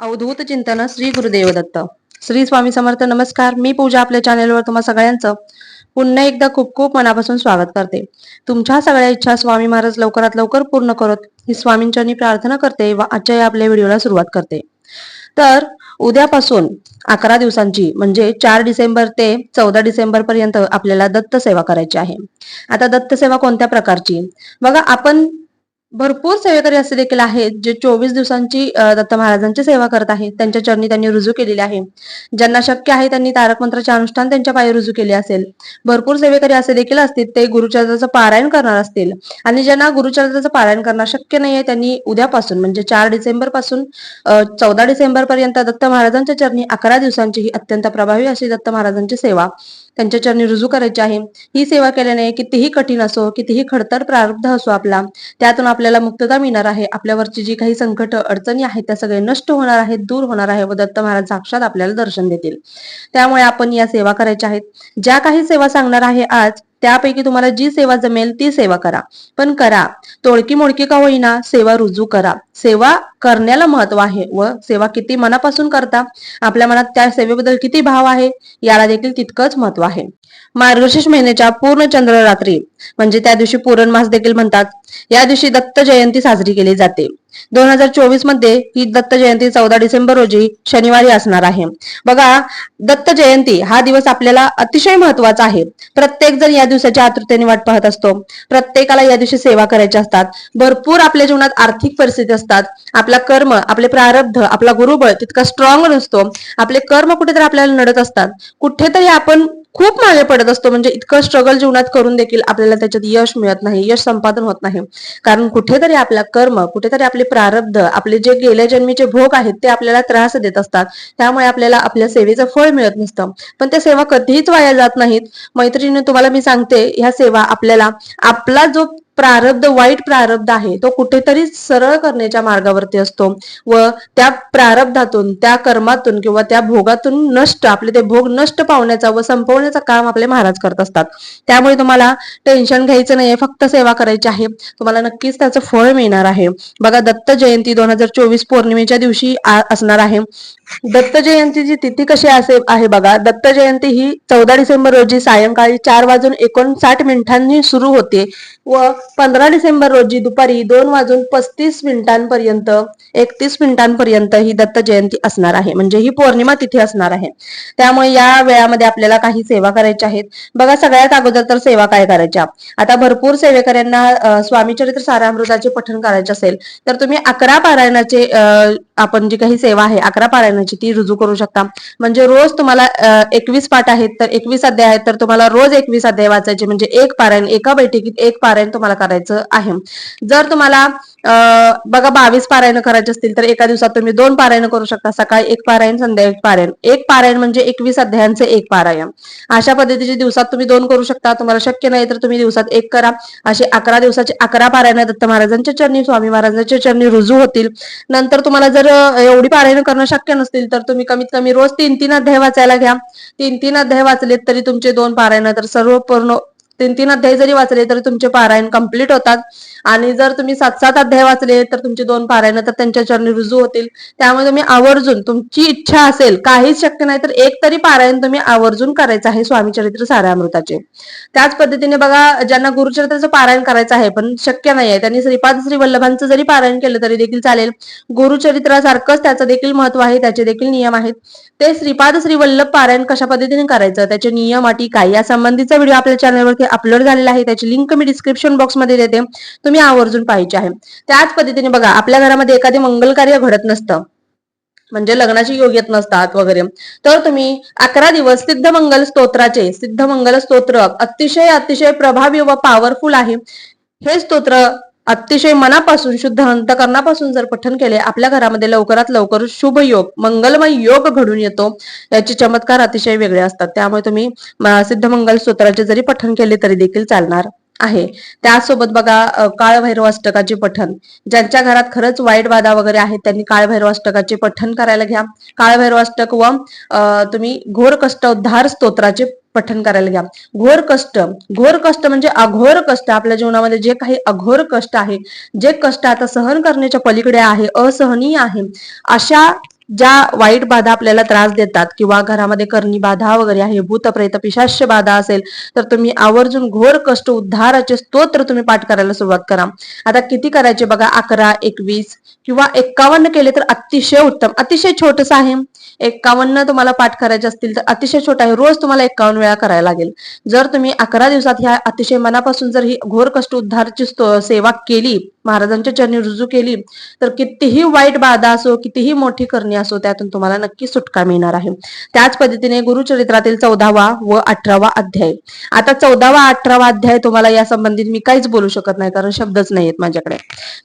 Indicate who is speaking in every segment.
Speaker 1: अवधूत चिंतन श्री गुरुदेव दत्त श्री स्वामी समर्थ नमस्कार. मी पूजा आपल्या चॅनेलवर तुम्हा सगळ्यांचं पुन्हा एकदा खूप खूप मनापासून स्वागत करते. तुमच्या सगळ्या इच्छा स्वामी महाराज लवकरात लवकर पूर्ण करत ही स्वामींच्या प्रार्थना करते व आजच्या आपल्या व्हिडिओला सुरुवात करते. तर उद्यापासून अकरा दिवसांची म्हणजे चार डिसेंबर ते चौदा डिसेंबर पर्यंत आपल्याला दत्त सेवा करायची आहे. आता दत्त सेवा कोणत्या प्रकारची? बघा आपण भरपूर सेवेकरी असे देखील आहेत जे चोवीस दिवसांची दत्त महाराजांची सेवा करत आहेत. त्यांच्या चरणी त्यांनी रुजू केलेली आहे. ज्यांना शक्य आहे त्यांनी तारक मंत्राचे अनुष्ठान त्यांच्या पायी रुजू केले असेल. भरपूर सेवेकरी असे देखील असतील ते गुरुचरित्राचं पारायण करणार असतील. आणि ज्यांना गुरुचरित्राचं पारायण करणं शक्य नाहीये त्यांनी उद्यापासून म्हणजे चार डिसेंबरपासून चौदा डिसेंबर पर्यंत दत्त महाराजांच्या चरणी अकरा दिवसांची ही अत्यंत प्रभावी अशी दत्त महाराजांची सेवा त्यांच्या चरणी रुजू करायची आहे. ही सेवा केल्याने कितीही कठीण असो कितीही खडतर प्रारब्ध असो आपला त्यातून आपल्याला मुक्तता मिळणार आहे. आपल्यावरची जी काही संकट अडचणी आहेत त्या सगळे नष्ट होणार आहेत दूर होणार आहे व दत्त महाराज साक्षात आपल्याला दर्शन देतील. त्यामुळे आपण या सेवा करायच्या आहेत. ज्या काही सेवा सांगणार आहे आज त्यापैकी तुम्हाला जी सेवा जमेल ती सेवा करा. पण करा. तोडकी मोडकी का होईना सेवा रुजू करा. सेवा करण्याला महत्त्व आहे व सेवा किती मनापासून करता? आपल्या मनात त्या सेवेबद्दल किती भाव आहे? याला देखील तितकंच महत्त्व आहे. मार्गशीर्ष महिन्याच्या पूर्ण चंद्र रात्री म्हणजे त्या दिवशी पूरणमास देखील म्हणतात. या दिवशी दत्त जयंती साजरी केली जाते. दोन हजार चोवीसमध्ये ही दत्त जयंती चौदा डिसेंबर रोजी शनिवारी असणार आहे. बघा दत्त जयंती हा दिवस आपल्याला अतिशय महत्त्वाचा आहे. प्रत्येक जण या दिवसाच्या आतुरतेने वाट पाहत असतो. प्रत्येकाला या दिवशी सेवा करायच्या असतात. भरपूर आपल्या जीवनात आर्थिक परिस्थिती असतात. आपला कर्म आपले प्रारब्ध आपला गुरुबळ तितका स्ट्रॉंग नसतो. आपले कर्म कुठेतरी आपल्याला नडत असतात. कुठेतरी आपण खूप मागे पडत असतो. म्हणजे इतकं स्ट्रगल जीवनात करून देखील आपल्याला त्याच्यात यश मिळत नाही यश संपादन होत नाही. कारण कुठेतरी आपला कर्म कुठेतरी आपले प्रारब्ध आपले जे गेल्या जन्मीचे भोग आहेत ते आपल्याला त्रास देत असतात. त्यामुळे आपल्याला आपल्या सेवेचं फळ मिळत नसतं. पण त्या सेवा कधीच वाया जात नाहीत. मैत्रिणी तुम्हाला मी सांगते ह्या सेवा आपल्याला आपला जो प्रारब्ध वाईट प्रारब्ध आहे तो कुठेतरी सरळ करण्याच्या मार्गावरती असतो व त्या प्रारब्धातून त्या कर्मातून किंवा त्या भोगातून नष्ट आपले ते भोग नष्ट पावण्याचा व संपवण्याचा काम आपले महाराज करत असतात. त्यामुळे तुम्हाला टेन्शन घ्यायचं नाहीये फक्त सेवा करायची आहे. तुम्हाला नक्कीच त्याचं फळ मिळणार आहे. बघा दत्त जयंती दोन हजार चोवीस पौर्णिमेच्या दिवशी असणार आहे. दत्त जयंतीची तिथी कशी असे आहे बघा दत्त जयंती ही चौदा डिसेंबर रोजी सायंकाळी चार वाजून एकोणसाठ मिनिटांनी सुरू होते व पंधरा डिसेंबर रोजी दुपारी दोन वाजून पस्तीस मिनिटांपर्यंत एकतीस मिनिटांपर्यंत ही दत्त जयंती असणार आहे. म्हणजे ही पौर्णिमा तिथी असणार आहे. त्यामुळे या वेळामध्ये आपल्याला काही सेवा करायच्या आहेत. बघा सगळ्यात अगोदर तर सेवा काय करायच्या? आता भरपूर सेवेकऱ्यांना स्वामी चरित्र सारामृताचे पठण करायचे असेल तर तुम्ही अकरा पारायणाचे आपण जी काही सेवा आहे अकरा पारायण पारायणाची ती रुजू करू शकता. म्हणजे रोज तुम्हाला एकवीस पाठ आहेत तर एकवीस अध्याय आहेत तर तुम्हाला रोज एकवीस अध्याय वाचायचे. म्हणजे एक पारायण एका बैठकीत एक पारायण तुम्हाला करायचं आहे. जर तुम्हाला बघा बावीस पारायण करायचे असतील तर एका दिवसात तुम्ही दोन पारायण करू शकता. सकाळी एक पारायण संध्याकाळी एक पारायण. एक पारायण म्हणजे एकवीस अध्यायांचे एक पारायण. अशा पद्धतीचे दिवसात तुम्ही दोन करू शकता. तुम्हाला शक्य नाही तर तुम्ही दिवसात एक करा. असे अकरा दिवसाचे अकरा पारायण दत्त महाराजांच्या चरणी स्वामी महाराजांच्या चरणी रुजू होतील. नंतर तुम्हाला जर एवढी पारायण करणं शक्य नसतील तर तुम्ही कमीत कमी रोज तीन तीन अध्याय वाचायला घ्या. तीन तीन अध्याय वाचलेत तरी तुमचे दोन पारायण तर सर्व पूर्ण तीन तीन अध्याय जरी वाचले तरी तुमचे पारायण कंप्लीट होतात. आणि जर तुम्ही सात सात अध्याय वाचले तर तुमचे दोन पारायण तर त्यांच्या चरणी रुजू होतील. त्यामुळे तुम्ही आवर्जून तुमची इच्छा असेल काहीच शक्य नाही तर एक तरी पारायण तुम्ही आवर्जून करायचं आहे स्वामी चरित्र सारामृताचे. त्याच पद्धतीने बघा ज्यांना गुरुचरित्राचं पारायण करायचं आहे पण शक्य नाही आहे त्यांनी श्रीपाद श्री वल्लभांचं जरी पारायण केलं तरी देखील चालेल. गुरुचरित्रासारखंच त्याचं देखील महत्त्व आहे त्याचे देखील नियम आहेत. ते श्रीपाद श्रीवल्लभ पारायण कशा पद्धतीने करायचं? त्याचे नियम अटी काय? या संबंधीचा व्हिडिओ आपल्या चॅनलवरती अपलोड झालेला आहे. त्याची लिंक मी डिस्क्रिप्शन बॉक्समध्ये देते. तुम्ही आवर्जून पाहिजे आहे. त्याच पद्धतीने बघा आपल्या घरामध्ये एखादे मंगल कार्य घडत नसतं. म्हणजे लग्नाची योग्यत नसतात वगैरे. तर तुम्ही अकरा दिवस सिद्ध मंगल स्तोत्राचे सिद्ध मंगल स्तोत्र अतिशय अतिशय प्रभावी व पॉवरफुल आहे. हे स्तोत्र अतिशय मनापासून शुद्ध अंतकरणापासून जर पठन केले आपल्या घरामध्ये लवकरात लवकर शुभ योग मंगलमय योग घडून येतो याचे चमत्कार अतिशय वेगळे असतात. त्यामुळे तुम्ही सिद्ध मंगल स्तोत्राचे जरी पठन केले तरी देखील चालणार आहे. त्यासोबत बघा काळभैरव अष्टकाचे पठण. ज्यांच्या घरात खरंच वाईट बाधा वगैरे आहेत त्यांनी काळभैरव अष्टकाचे पठण करायला घ्या. काळभैरव अष्टक व तुम्ही घोर कष्ट उद्धार स्तोत्राचे पठन करायला घ्या. घोर कष्ट. घोर कष्ट म्हणजे अघोर कष्ट. आपल्या जीवनामध्ये जे काही अघोर कष्ट आहे जे कष्ट आता सहन करण्याच्या पलीकडे आहे असहनीय आहे अशा ज्या वाईट बाधा आपल्याला त्रास देतात किंवा घरामध्ये करणी बाधा वगैरे आहे भूत प्रेत पिशाच्य बाधा असेल तर तुम्ही आवर्जून घोर कष्ट उद्धाराचे स्तोत्र तुम्ही पाठ करायला सुरुवात करा. आता किती करायचे बघा? अकरा एकवीस किंवा एक्कावन्न केले तर अतिशय उत्तम. अतिशय छोटस आहे. एक्कावन्न तुम्हाला पाठ करायचे असतील तर अतिशय छोटा आहे. रोज तुम्हाला एक्कावन्न वेळा करायला लागेल. जर तुम्ही अकरा दिवसात ह्या अतिशय मनापासून जर ही घोर कष्ट उद्धारची सेवा केली महाराजांच्या चरणी रुजू केली तर कितीही वाईट बाधा असो कितीही मोठी करणी असो त्यातून तुम्हाला नक्की सुटका मिळणार आहे. त्याच पद्धतीने गुरुचरित्रातील चौदावा व अठरावा अध्याय. आता चौदावा अठरावा अध्याय तुम्हाला या संबंधित मी काहीच बोलू शकत नाही कारण शब्दच नाही माझ्याकडे.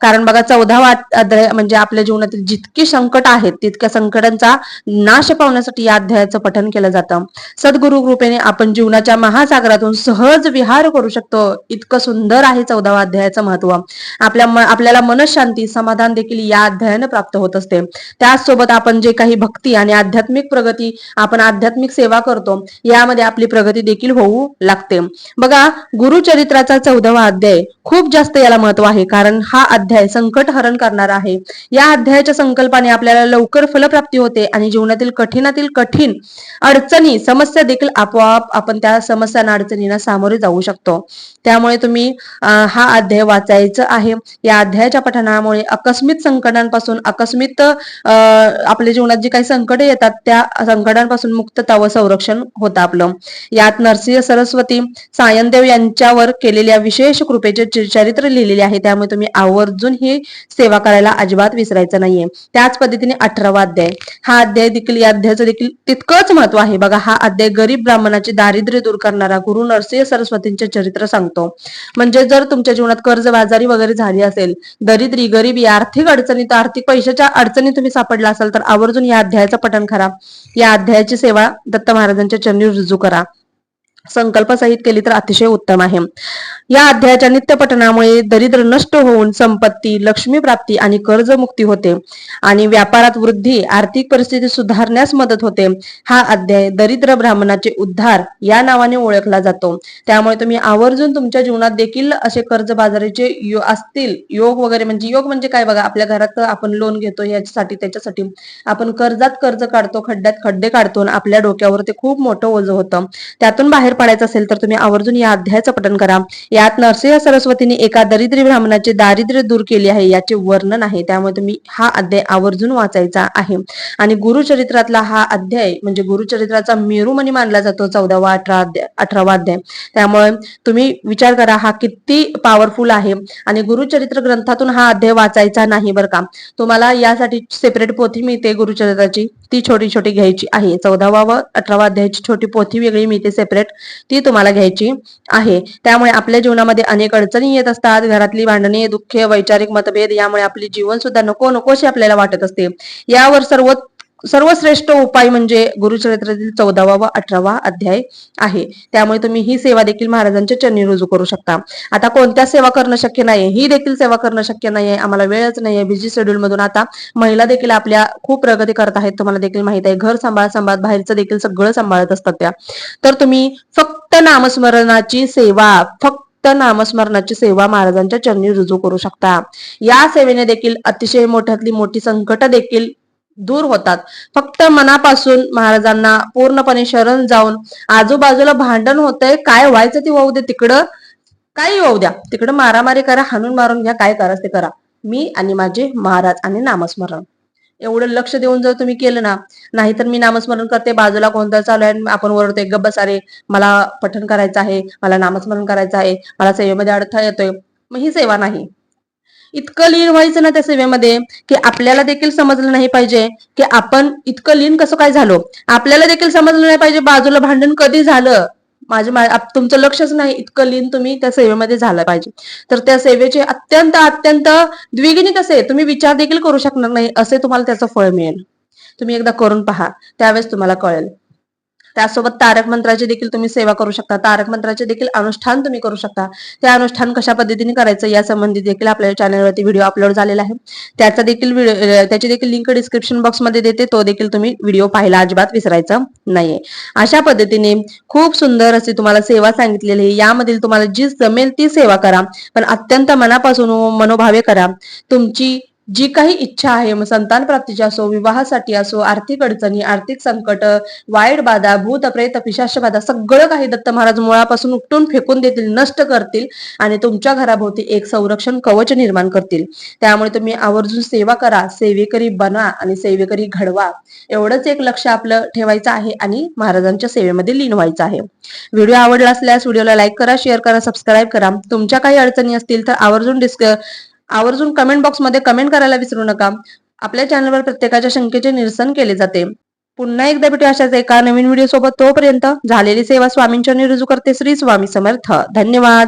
Speaker 1: कारण बघा चौदावा अध्याय म्हणजे आपल्या जीवनातील जितकी संकट आहेत तितक्या संकटांचा नाश पावण्यासाठी या अध्यायाचं पठन केलं जातं. सद्गुरु कृपेने आपण जीवनाच्या महासागरातून सहज विहार करू शकतो. इतकं सुंदर आहे चौदावा अध्यायाचं महत्त्व आपल्या आपल्याला मनशांती समाधान देखील या अध्यायानं प्राप्त होत असते. त्याचसोबत आपण जे काही भक्ती आणि आध्यात्मिक प्रगती आपण आध्यात्मिक सेवा करतो यामध्ये आपली प्रगती देखील होऊ लागते. बघा गुरुचरित्राचा चौदावा अध्याय खूप जास्त याला महत्त्व आहे कारण हा अध्याय संकट हरण करणारा आहे. या अध्यायाच्या संकल्पाने आपल्याला लवकर फलप्राप्ती होते आणि जीवनातील कठीणातील कठीण अडचणी समस्या देखील आपोआप आपण त्या समस्या अडचणींना सामोरे जाऊ शकतो. त्यामुळे तुम्ही हा अध्याय वाचायचा आहे. या अध्यायाच्या पठणामुळे आकस्मित संकटांपासून आकस्मित अं, आपल्या जीवनात जी काही संकटे येतात त्या संकटांपासून मुक्तता व संरक्षण होतं आपलं. यात नरसिंह सरस्वती सायनदेव यांच्यावर केलेल्या विशेष कृपेचे चरित्र लिहिलेले आहे. त्यामुळे तुम्ही आवर्जून ही सेवा करायला अजिबात विसरायचं नाहीये. त्याच पद्धतीने अठरावा अध्याय. हा अध्याय देखील या अध्यायाचं देखील तितकंच महत्त्व आहे. बघा हा अध्याय गरीब ब्राह्मणाचे दारिद्र्य दूर करणारा गुरु नरसिंह सरस्वतींचे चरित्र सांगतो. म्हणजे जर तुमच्या जीवनात कर्जबाजारी वगैरे झाली असेल. दरिद्री गरिबी आर्थिक अडचणीत आर्थिक पैशाच्या अडचणी तुम्ही सापडला असाल तर आवर्जून या अध्यायाचं पठण करा. या अध्यायाची सेवा दत्त महाराजांच्या चरणी रुजू करा. संकल्प सहित केली तर अतिशय उत्तम आहे. या अध्यायाच्या नित्यपठणामुळे दरिद्र नष्ट होऊन संपत्ती लक्ष्मी प्राप्ती आणि कर्जमुक्ती होते. आणि व्यापारात वृद्धी आर्थिक परिस्थिती सुधारण्यास मदत होते. हा अध्याय दरिद्र ब्राह्मणाचे उद्धार या नावाने ओळखला जातो. त्यामुळे तुम्ही आवर्जून तुमच्या जीवनात देखील असे कर्ज बाजारीचे यो- असतील योग वगैरे म्हणजे योग म्हणजे काय बघा? आपल्या घरात आपण लोन घेतो याच्यासाठी त्याच्यासाठी आपण कर्जात कर्ज काढतो खड्ड्यात खड्डे काढतो आणि आपल्या डोक्यावर ते खूप मोठं ओझं होतं. त्यातून बाहेर पडायचं असेल तर तुम्ही आवर्जून या अध्यायाचं पठण करा. यात नरसिंह सरस्वतीने एका दरिद्री ब्राह्मणाचे दारिद्र्य दूर केले आहे याचे वर्णन आहे. त्यामुळे तुम्ही हा अध्याय आवर्जून वाचायचा आहे. आणि गुरुचरित्रातला हा अध्याय म्हणजे गुरुचरित्राचा मेरुमणी मानला जातो चौदावा अठरा अध्याय अठरावा अध्याय. त्यामुळे तुम्ही विचार करा हा किती पॉवरफुल आहे. आणि गुरुचरित्र ग्रंथातून हा अध्याय वाचायचा नाही बरं का. तुम्हाला यासाठी सेपरेट पोथी मिळते गुरुचरित्राची. ती छोटी छोटी घ्यायची आहे. चौदावा व अठरावा अध्यायाची छोटी पोथी वेगळी मिळते सेपरेट ती तुम्हाला घ्यायची आहे. त्यामुळे आपल्या जीवनामध्ये अनेक अडचणी येत असतात. घरातली भांडणे दुःख वैचारिक मतभेद यामुळे आपली जीवन सुद्धा नको नकोशी आपल्याला वाटत असते. यावर सर्व सर्वश्रेष्ठ उपाय म्हणजे गुरुचरित्रातील चौदावा व अठरावा अध्याय आहे. त्यामुळे तुम्ही ही सेवा देखील महाराजांच्या चरणी रुजू करू शकता. आता कोणत्या सेवा करणं शक्य नाही ही देखील सेवा करणं शक्य नाहीये. आम्हाला वेळच नाहीये. बिझी शेड्यूल मधून आता महिला देखील आपल्या खूप प्रगती करत आहेत. तुम्हाला देखील माहीत आहे. घर सांभाळ सांभाळ बाहेरचं देखील सगळं सांभाळत असतात त्या. तर तुम्ही फक्त नामस्मरणाची सेवा फक्त नामस्मरणाची सेवा महाराजांच्या चरणी रुजू करू शकता. या सेवेने देखील अतिशय मोठ्यातली मोठी संकट देखील दूर होतात. फक्त मनापासून महाराजांना पूर्णपणे शरण जाऊन आजूबाजूला भांडण होतंय. काय व्हायचं ते वाहू दे तिकडं. काही वाहू द्या. तिकडं मारामारी करा हाणून मारून घ्या काय करा ते करा. मी आणि माझे महाराज आणि नामस्मरण. एवढं लक्ष देऊन जर तुम्ही केलं ना नाहीतर मी नामस्मरण करते बाजूला कोणतं चालू आहे आणि आपण ओरडतोय गप्प सारे मला पठण करायचं आहे मला नामस्मरण करायचं आहे मला सेवेमध्ये अडथळा येतोय. मग ही सेवा नाही. इतकं लीन व्हायचं ना त्या सेवेमध्ये की आपल्याला देखील समजलं नाही पाहिजे की आपण इतकं लीन कसं काय झालो? आपल्याला देखील समजलं नाही पाहिजे बाजूला भांडण कधी झालं? माझे तुमचं लक्षच नाही इतकं लीन तुम्ही त्या सेवेमध्ये झालं पाहिजे. तर त्या सेवेचे अत्यंत अत्यंत द्विगुणित असे तुम्ही विचार देखील करू शकणार नाही असे तुम्हाला त्याचं फळ मिळेल. तुम्ही एकदा करून पहा त्यावेळेस तुम्हाला कळेल. त्यासोबत तारक मंत्राची देखील तुम्ही सेवा करू शकता. तारक मंत्राचे देखील अनुष्ठान तुम्ही करू शकता. ते अनुष्ठान कशा पद्धतीने करायचं या संबंधी देखील आपल्या चॅनलवरती व्हिडिओ अपलोड झालेला आहे. त्याचा देखील त्याची देखील लिंक डिस्क्रिप्शन बॉक्समध्ये देते. तो देखील तुम्ही व्हिडिओ पाहायला अजिबात विसरायचा नाहीये. अशा पद्धतीने खूप सुंदर अशी तुम्हाला सेवा सांगितलेली आहे. यामधील तुम्हाला जी जमेल ती सेवा करा. पण अत्यंत मनापासून मनोभावे करा. तुमची जी काही इच्छा आहे मग संतान प्राप्तीची असो विवाहासाठी असो आर्थिक अडचणी आर्थिक संकट वाईट बाधा भूत प्रेत पिशाश बाधा सगळं काही दत्त महाराज मुळापासून उपटून फेकून देतील नष्ट करतील आणि तुमच्या घराभोवती एक संरक्षण कवच निर्माण करतील. त्यामुळे तुम्ही आवर्जून सेवा करा सेवेकरी बना आणि सेवेकरी घडवा. एवढंच एक लक्ष आपलं ठेवायचं आहे आणि महाराजांच्या सेवेमध्ये लीन व्हायचं आहे. व्हिडिओ आवडला असल्यास व्हिडिओला लाईक करा शेअर करा सबस्क्राईब करा. तुमच्या काही अडचणी असतील तर आवर्जून डिस्क आवर्जून कमेंट बॉक्समध्ये कमेंट करायला विसरू नका. आपल्या चॅनलवर प्रत्येकाच्या शंकेचे निरसन केले जाते. पुन्हा एकदा भेटू अशाच एका नवीन व्हिडिओ सोबत. तोपर्यंत झालेली सेवा स्वामींच्या रुजू करते. श्री स्वामी समर्थ. धन्यवाद.